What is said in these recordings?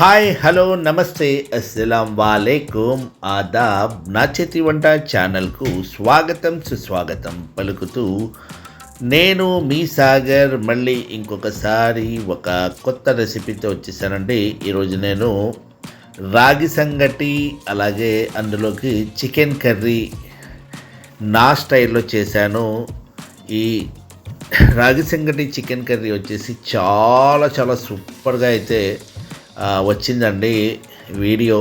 Hi hello నమస్తే అస్సలం వాలేకుమ్ ఆదాబ్ నా చేతి వంట ఛానల్కు స్వాగతం సుస్వాగతం పలుకుతూ నేను మీ సాగర్ మళ్ళీ ఇంకొకసారి ఒక కొత్త రెసిపీతో వచ్చేసానండి. ఈరోజు నేను రాగి సంగటి అలాగే అందులోకి చికెన్ కర్రీ నా స్టైల్లో చేశాను. ఈ రాగి సంగటి చికెన్ కర్రీ వచ్చేసి చాలా చాలా సూపర్గా అయితే వచ్చిందండి వీడియో.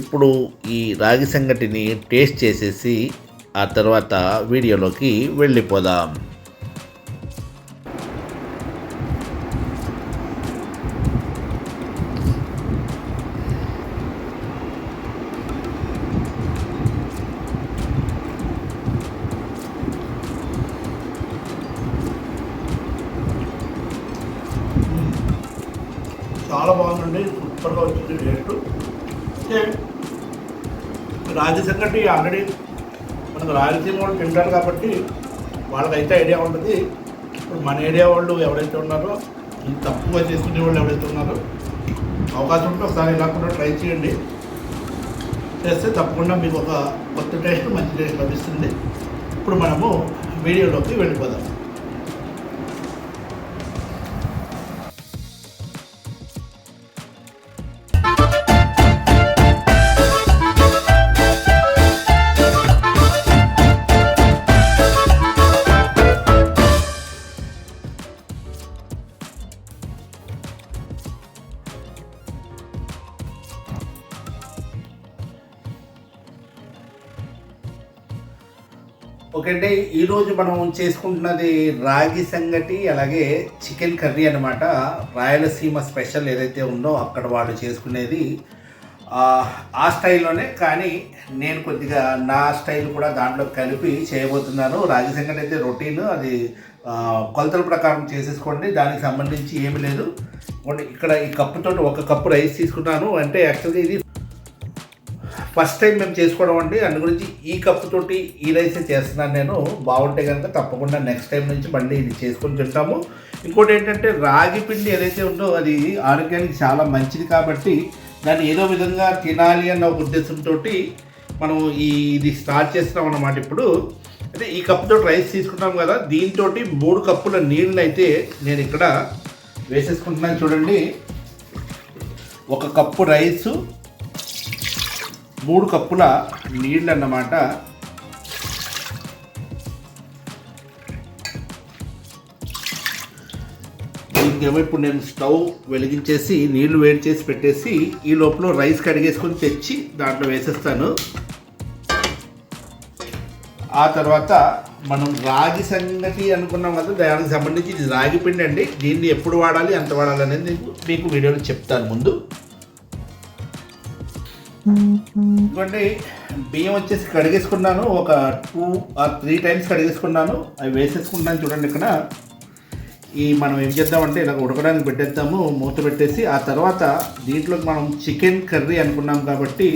ఇప్పుడు ఈ రాగి సంగటిని టేస్ట్ చేసేసి ఆ తర్వాత వీడియోలోకి వెళ్ళిపోదాం. సూపర్గా వచ్చింది రేటు. అంటే ఆల్రెడీ మనకు రాయలసీమ వాళ్ళు తింటారు కాబట్టి వాళ్ళకైతే ఐడియా ఉంటుంది. ఇప్పుడు మన ఏరియా వాళ్ళు ఎవరైతే ఉన్నారో ఈ తక్కువ చేసుకునే వాళ్ళు ఎవరైతే ఉన్నారో అవకాశం ఉంటే ఒకసారి ఇలా కూడా ట్రై చేయండి. చేస్తే తప్పకుండా మీకు ఒక కొత్త టేస్ట్ మంచి టేస్ట్ లభిస్తుంది. ఇప్పుడు మనము వీడియోలోకి వెళ్ళిపోదాం. ఓకే అంటే ఈరోజు మనం చేసుకుంటున్నది రాగి సంగటి అలాగే చికెన్ కర్రీ అనమాట రాయలసీమ స్పెషల్ ఏదైతే ఉందో అక్కడ వాళ్ళు చేసుకునేది. ఆ, స్టైల్లోనే కానీ నేను కొద్దిగా నా స్టైల్ కూడా దాంట్లో కలిపి చేయబోతున్నాను. రాగి సంగటి అయితే రొటీన్ అది కొలతల ప్రకారం చేసేసుకోండి. దానికి సంబంధించి ఏమీ లేదు. ఇక్కడ ఈ కప్పుతో ఒక కప్పు రైస్ తీసుకున్నాను. అంటే యాక్చువల్గా ఇది ఫస్ట్ టైం మేము చేసుకోవడం అండి. అందు గురించి ఈ కప్పు తోటి ఈ రైసే చేస్తున్నాను నేను. బాగుంటే కనుక తప్పకుండా నెక్స్ట్ టైం నుంచి మళ్ళీ ఇది చేసుకొని తింటాము. ఇంకోటి ఏంటంటే రాగి పిండి ఏదైతే ఉందో అది ఆరోగ్యానికి చాలా మంచిది కాబట్టి దాన్ని ఏదో విధంగా తినాలి అన్న ఒక ఉద్దేశంతో మనం ఈ ఇది స్టార్ట్ చేస్తున్నాం అన్నమాట ఇప్పుడు. అంటే ఈ కప్పుతో రైస్ తీసుకున్నాం కదా. దీంతో మూడు కప్పుల నీళ్ళని అయితే నేను ఇక్కడ వేసేసుకుంటున్నాను చూడండి. ఒక కప్పు రైసు మూడు కప్పుల నీళ్ళు అన్నమాట దీనికేమో ఇప్పుడు నేను స్టవ్ వెలిగించేసి నీళ్ళు వేడి చేసి పెట్టేసి ఈ లోపల రైస్ కడిగేసుకొని తెచ్చి దాంట్లో వేసేస్తాను. ఆ తర్వాత మనం రాగి సంగతి అనుకున్నాం కదా దానికి సంబంధించి ఇది రాగి పిండి అండి. దీన్ని ఎప్పుడు వాడాలి ఎంత వాడాలి అనేది మీకు మీకు వీడియోలో చెప్తాను ముందు. ఇదిగోండి బియ్యం వచ్చేసి కడిగేసుకున్నాను. ఒక టూ ఆర్ త్రీ టైమ్స్ కడిగేసుకున్నాను. అవి వేసేసుకుంటాను చూడండి ఇక్కడ. ఈ మనం ఏం చేద్దామంటే ఇలా ఉడకడానికి పెట్టేద్దాము మూత పెట్టేసి ఆ తర్వాత దీంట్లోకి మనం చికెన్ కర్రీ అనుకున్నాం కాబట్టి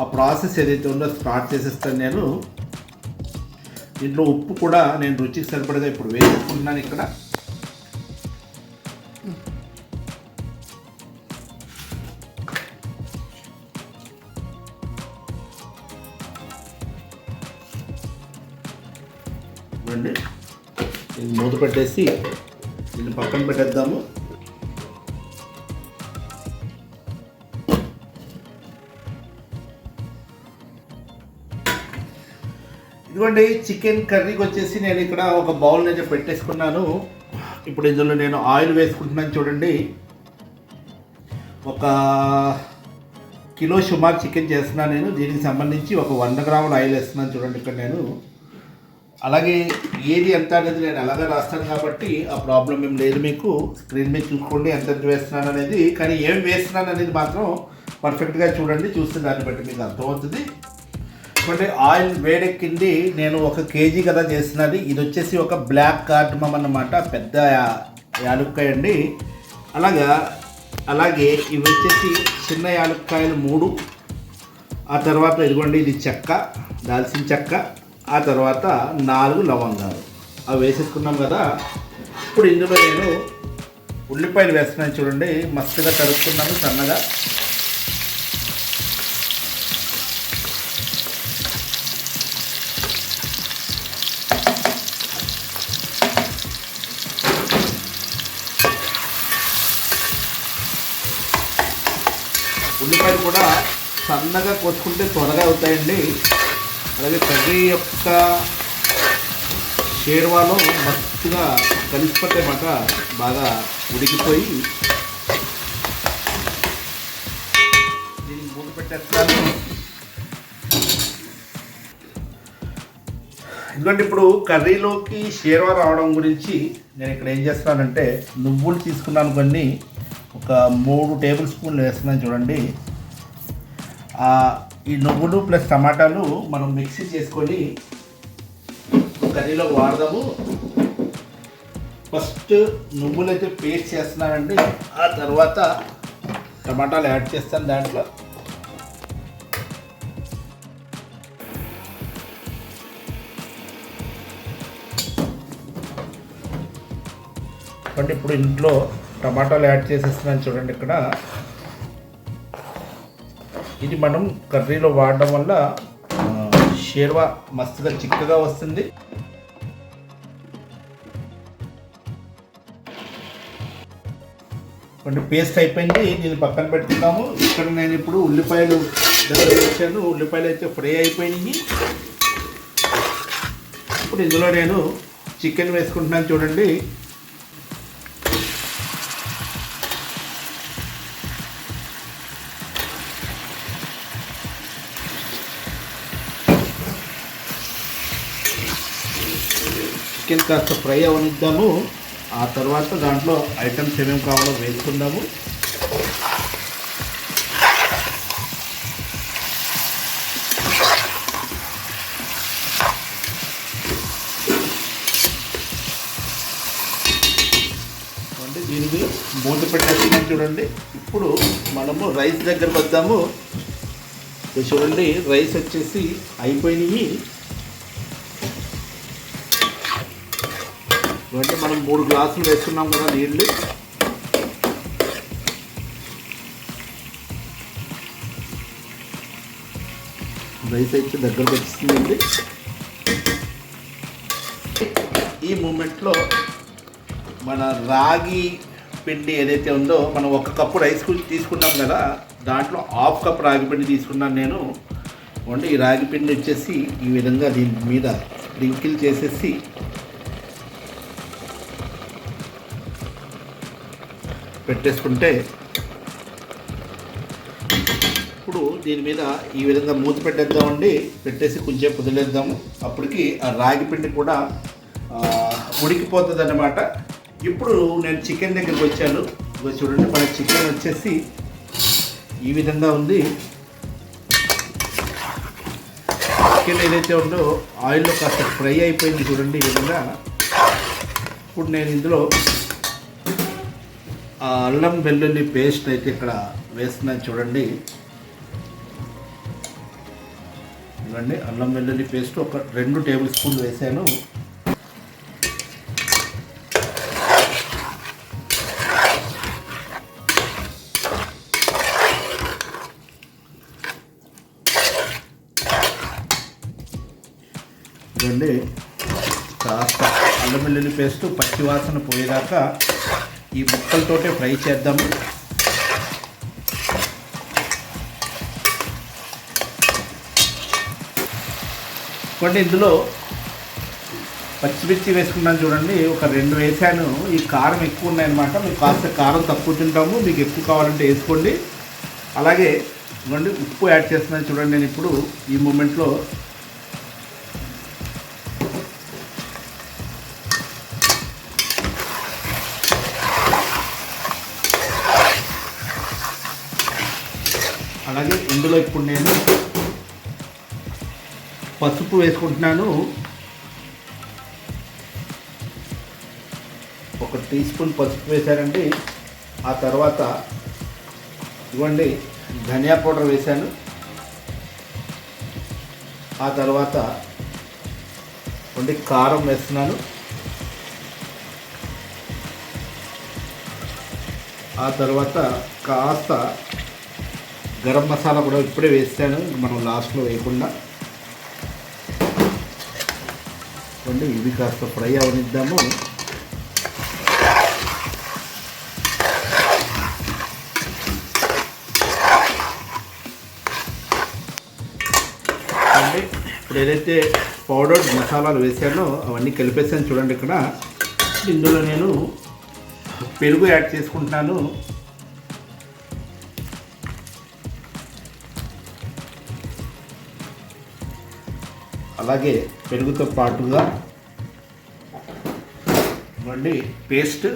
ఆ ప్రాసెస్ ఏదైతే ఉందో స్టార్ట్ చేసేస్తాను నేను. దీంట్లో ఉప్పు కూడా నేను రుచికి సరిపడగా ఇప్పుడు వేసేసుకుంటున్నాను ఇక్కడ. మూత పెట్టేసి దీన్ని పక్కన పెట్టేద్దాము. ఇదిగోండి చికెన్ కర్రీకి వచ్చేసి నేను ఇక్కడ ఒక బౌల్ అయితే పెట్టేసుకున్నాను. ఇప్పుడు ఇందులో నేను ఆయిల్ వేసుకుంటున్నాను చూడండి. ఒక కిలో సుమారు చికెన్ చేస్తున్నాను నేను. దీనికి సంబంధించి ఒక వంద గ్రాముల ఆయిల్ వేస్తున్నాను చూడండి ఇక్కడ నేను. అలాగే ఏది ఎంత అనేది నేను అలాగే రాస్తాను కాబట్టి ఆ ప్రాబ్లం ఏం లేదు మీకు. స్క్రీన్ మీద చూసుకోండి ఎంత వేస్తున్నాను అనేది. కానీ ఏం వేస్తున్నాను అనేది మాత్రం పర్ఫెక్ట్గా చూడండి చూస్తే దాన్ని బట్టి మీకు అర్థమవుతుంది. అంటే ఆయిల్ వేడెక్కింది. నేను ఒక కేజీ కదా చేస్తున్నది. ఇది వచ్చేసి ఒక బ్లాక్ కార్డమం అన్నమాట. పెద్ద యాలుక్కాయండి యాలుక్కాయ అండి. అలాగా అలాగే ఇవి వచ్చేసి చిన్న యాలుక్కాయలు మూడు. ఆ తర్వాత ఇదిగోండి ఇది చెక్క దాల్చిన చెక్క. ఆ తర్వాత నాలుగు లవంగాలు. అవి వేసేసుకున్నాం కదా. ఇప్పుడు ఇందులో నేను ఉల్లిపాయలు వేస్తున్నాను చూడండి. మస్తుగా తరుపుకున్నాను సన్నగా. ఉల్లిపాయలు కూడా సన్నగా కోసుకుంటే త్వరగా అవుతాయండి. అలాగే కర్రీ యొక్క షేర్వాలో మస్తుగా కలిసిపోతే మాట బాగా ఉడికిపోయి దీనికి మూత పెట్టేస్తాను. ఎందుకంటే ఇప్పుడు కర్రీలోకి షేర్వా రావడం గురించి నేను ఇక్కడ ఏం చేస్తున్నానంటే నువ్వులు తీసుకున్నాను కొన్ని. ఒక మూడు టేబుల్ స్పూన్లు వేస్తున్నాను చూడండి. ఈ నువ్వులు ప్లస్ టమాటాలు మనం మిక్సీ చేసుకొని కర్రీలో వాడదాము. ఫస్ట్ నువ్వులు అయితే పేస్ట్ చేస్తున్నానండి. ఆ తర్వాత టమాటాలు యాడ్ చేస్తాను దాంట్లో. అంటే ఇప్పుడు ఇంట్లో టమాటాలు యాడ్ చేసేస్తున్నాను చూడండి ఇక్కడ. ఇది మనం కర్రీలో వాడడం వల్ల షేర్వా మస్తుగా చిక్కగా వస్తుంది. కొన్ని పేస్ట్ అయిపోయింది దీన్ని పక్కన పెట్టుకుందాము. ఇక్కడ నేను ఇప్పుడు ఉల్లిపాయలు దగ్గర వచ్చాను ఉల్లిపాయలు అయితే ఫ్రై అయిపోయినాయి. ఇప్పుడు ఇందులో నేను చికెన్ వేసుకుంటున్నాను చూడండి. చికెన్ కాస్త ఫ్రై అవనిద్దాము. ఆ తర్వాత దాంట్లో ఐటమ్స్ ఏమేమి కావాలో వేసుకుందాము. చూడండి దీనికి మూత పెట్టేస్తున్నాం చూడండి. ఇప్పుడు మనము రైస్ దగ్గర వద్దాము. చూడండి రైస్ వచ్చేసి అయిపోయినాయి. అంటే మనం మూడు గ్లాసులు వేసుకున్నాం కదా నీళ్ళు రైస్ అయితే దగ్గరకు వచ్చిందండి ఈ మూమెంట్లో మన రాగి పిండి ఏదైతే ఉందో మనం ఒక కప్పు రైస్ తీసుకున్నాం కదా దాంట్లో హాఫ్ కప్ రాగి పిండి తీసుకున్నాను నేను. అంటే ఈ రాగి పిండి వచ్చేసి ఈ విధంగా దీని మీద స్ప్రింకిల్ చేసేసి పెట్టేసుకుంటే ఇప్పుడు దీని మీద ఈ విధంగా మూత పెట్టేద్దామండి. పెట్టేసి కొంచెం కుదిలేద్దాము. అప్పటికి ఆ రాగి పిండి కూడా ఉడికిపోతుంది అన్నమాట ఇప్పుడు నేను చికెన్ దగ్గరికి వచ్చాను. చూడండి మన చికెన్ వచ్చేసి ఈ విధంగా ఉంది. చికెన్ ఏదైతే ఉందో ఆయిల్లో కాస్త ఫ్రై అయిపోయింది చూడండి ఈ విధంగా. ఇప్పుడు నేను ఇందులో ఆ అల్లం వెల్లుల్లి పేస్ట్ అయితే ఇక్కడ వేస్తున్నాను చూడండి. ఇవ్వండి అల్లం వెల్లుల్లి పేస్ట్ ఒక రెండు టేబుల్ స్పూన్లు వేసాను. ఇవ్వండి కాస్త అల్లం వెల్లుల్లి పేస్ట్ పచ్చి వాసన పోయేదాకా ఈ ముక్కలతోటే ఫ్రై చేద్దాము. ఇంకోటి ఇందులో పచ్చిమిర్చి వేసుకున్నాను చూడండి. ఒక రెండు వేసాను. ఈ కారం ఎక్కువ ఉన్నాయన్నమాట. మీకు కాస్త కారం తక్కువ తింటాము. మీకు ఎక్కువ కావాలంటే వేసుకోండి. అలాగే ఇవ్వండి ఉప్పు యాడ్ చేస్తున్నాను చూడండి నేను ఇప్పుడు. ఈ మూమెంట్లో దీంట్లో ఇప్పుడు నేను పసుపు వేసుకుంటున్నాను. ఒక టీ స్పూన్ పసుపు వేశారండి ఆ తర్వాత ఇవ్వండి ధనియా పౌడర్ వేశాను. ఆ తర్వాత ఇవ్వండి కారం వేస్తున్నాను. ఆ తర్వాత కాస్త గరం మసాలా కూడా ఇప్పుడే వేస్తాను. మనం లాస్ట్లో వేయకుండా. చూడండి ఇవి కాస్త ఫ్రై అవనిద్దాము. చూడండి ఇప్పుడు ఏదైతే పౌడర్ మసాలాలు వేసానో అవన్నీ కలిపేసాను చూడండి ఇక్కడ. ఇందులో నేను పెరుగు యాడ్ చేసుకుంటున్నాను. అలాగే పెరుగుతో పాటుగా ఇవ్వండి పేస్ట్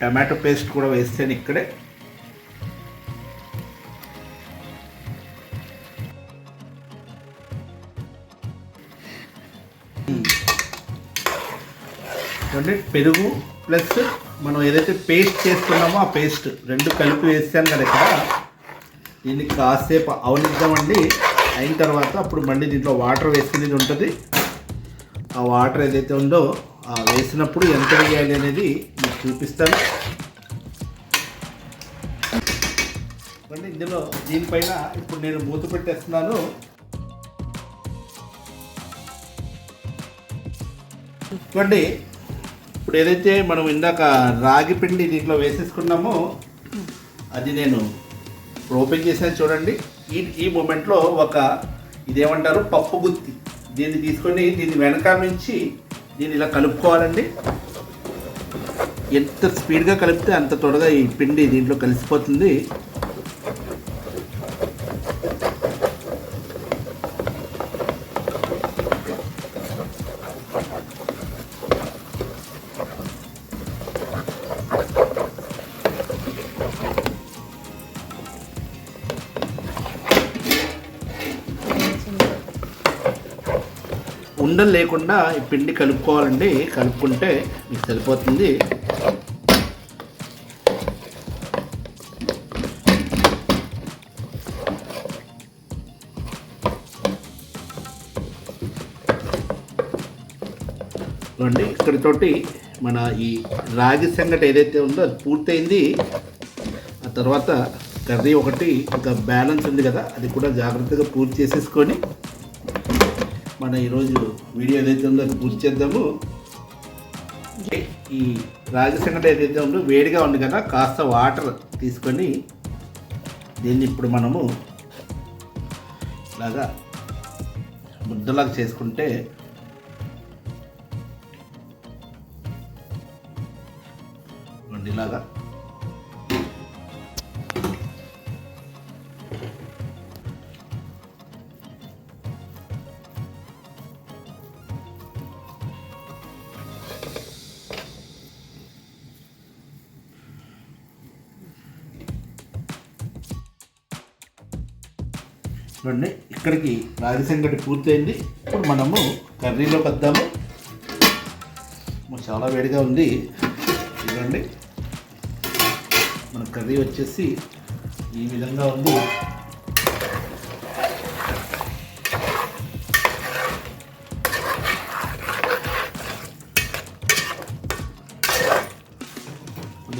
టమాటో పేస్ట్ కూడా వేస్తాను ఇక్కడే. చూడండి పెరుగు ప్లస్ మనం ఏదైతే పేస్ట్ చేసుకున్నామో ఆ పేస్ట్ రెండు కలిపి వేస్తాను కదా ఇక్కడ. దీన్ని కాసేపు అవనిద్దామండి. అయిన తర్వాత అప్పుడు మళ్ళీ దీంట్లో వాటర్ వేసుకునేది ఉంటుంది. ఆ వాటర్ ఏదైతే ఉందో ఆ వేసినప్పుడు ఎంత వేయాలి అనేది మీకు చూపిస్తాను. మళ్ళీ ఇందులో దీనిపైన ఇప్పుడు నేను మూత పెట్టేస్తున్నాను. చూడండి ఇప్పుడు ఏదైతే మనం ఇందాక రాగి పిండి దీంట్లో వేసేసుకున్నామో అది నేను ఓపెన్ చేశాను చూడండి. ఈ ఈ మూమెంట్లో ఒక ఇదేమంటారు పప్పు గుత్తి. దీన్ని తీసుకొని దీన్ని వెనకాల నుంచి దీన్ని ఇలా కలుపుకోవాలండి. ఎంత స్పీడ్గా కలిపితే అంత త్వరగా ఈ పిండి దీంట్లో కలిసిపోతుంది. లేకుండా ఈ పిండి కలుపుకోవాలండి. కలుపుకుంటే మీకు సరిపోతుంది. చూడండి ఇక్కడితోటి మన ఈ రాగి సంగటి ఏదైతే ఉందో అది పూర్తయింది. ఆ తర్వాత కర్రీ ఒకటి ఇంకా బ్యాలెన్స్ ఉంది కదా అది కూడా జాగ్రత్తగా పూర్తి చేసేసుకొని మన ఈరోజు వీడియో ఏదైతే ఉందో పూర్తి చేద్దాము. ఈ రాగి సంగటి ఏదైతే ఉందో వేడిగా ఉంది కదా కాస్త వాటర్ తీసుకొని దీన్ని ఇప్పుడు మనము ఇలాగా ముద్దలాగా చేసుకుంటే ఇలాగా చూడండి ఇక్కడికి రాగి సంగటి పూర్తయింది. ఇప్పుడు మనము కర్రీలోకి వద్దాము మరి చాలా వేడిగా ఉంది. చూడండి మన కర్రీ వచ్చేసి ఈ విధంగా ఉంది.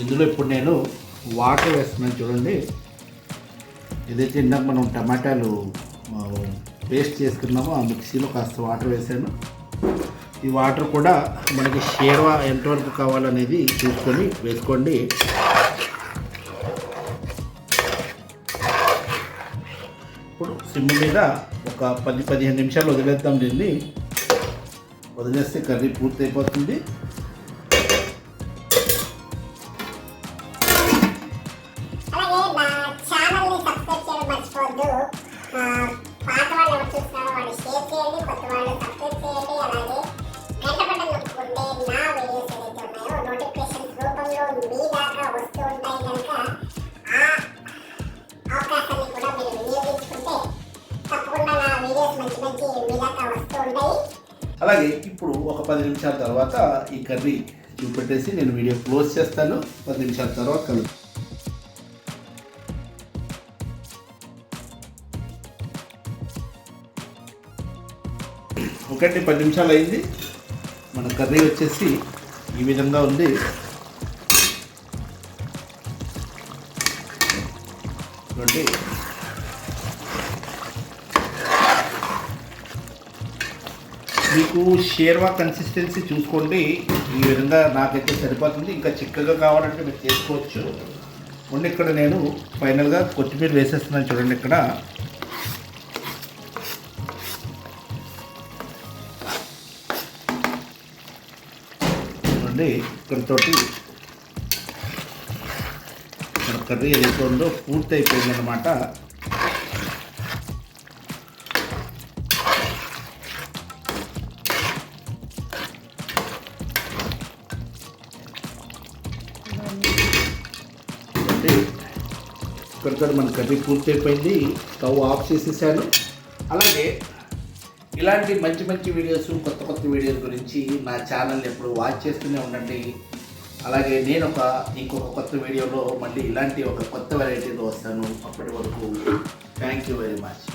ఇందులో ఇప్పుడు నేను వాటర్ వేస్తున్నాను చూడండి. ఏదైతే ఇందాక మనం టమాటాలు పేస్ట్ చేసుకున్నామో ఆ మిక్సీలో కాస్త వాటర్ వేసాను. ఈ వాటర్ కూడా మనకి షేర్వా ఎంతవరకు కావాలనేది చూసుకొని వేసుకోండి. ఇప్పుడు సిమ్ మీద ఒక పది పదిహేను నిమిషాలు వదిలేద్దాం దీన్ని. వదిలేస్తే కర్రీ పూర్తి అయిపోతుంది తర్వాత ఈ కర్రీ చూపెట్టేసి నేను వీడియో క్లోజ్ చేస్తాను. పది నిమిషాల తర్వాత కలు ఒకటి పది నిమిషాలు అయింది. మన కర్రీ వచ్చేసి ఈ విధంగా ఉంది. చూడండి. మీకు షేర్వా కన్సిస్టెన్సీ చూసుకోండి. ఈ విధంగా నాకైతే సరిపోతుంది. ఇంకా చిక్కగా కావాలంటే మీరు చేసుకోవచ్చు. ఉండి ఇక్కడ నేను ఫైనల్గా కొత్తిమీర వేసేస్తున్నాను చూడండి ఇక్కడ. చూడండి ఇక్కడతోటి కర్రీ ఏదైతే ఉందో పూర్తి అయిపోయిందనమాట అనమాట ఇక్కడితో మన కర్రీ పూర్తి అయిపోయింది స్టవ్ ఆఫ్ చేసేసాను. అలాగే ఇలాంటి మంచి మంచి వీడియోస్ కొత్త కొత్త వీడియోస్ గురించి నా ఛానల్ ఎప్పుడు వాచ్ చేస్తూనే ఉండండి. అలాగే నేను ఒక ఇంకొక కొత్త వీడియోలో మళ్ళీ ఇలాంటి ఒక కొత్త వెరైటీలో వస్తాను. అప్పటి వరకు థ్యాంక్ యూ వెరీ మచ్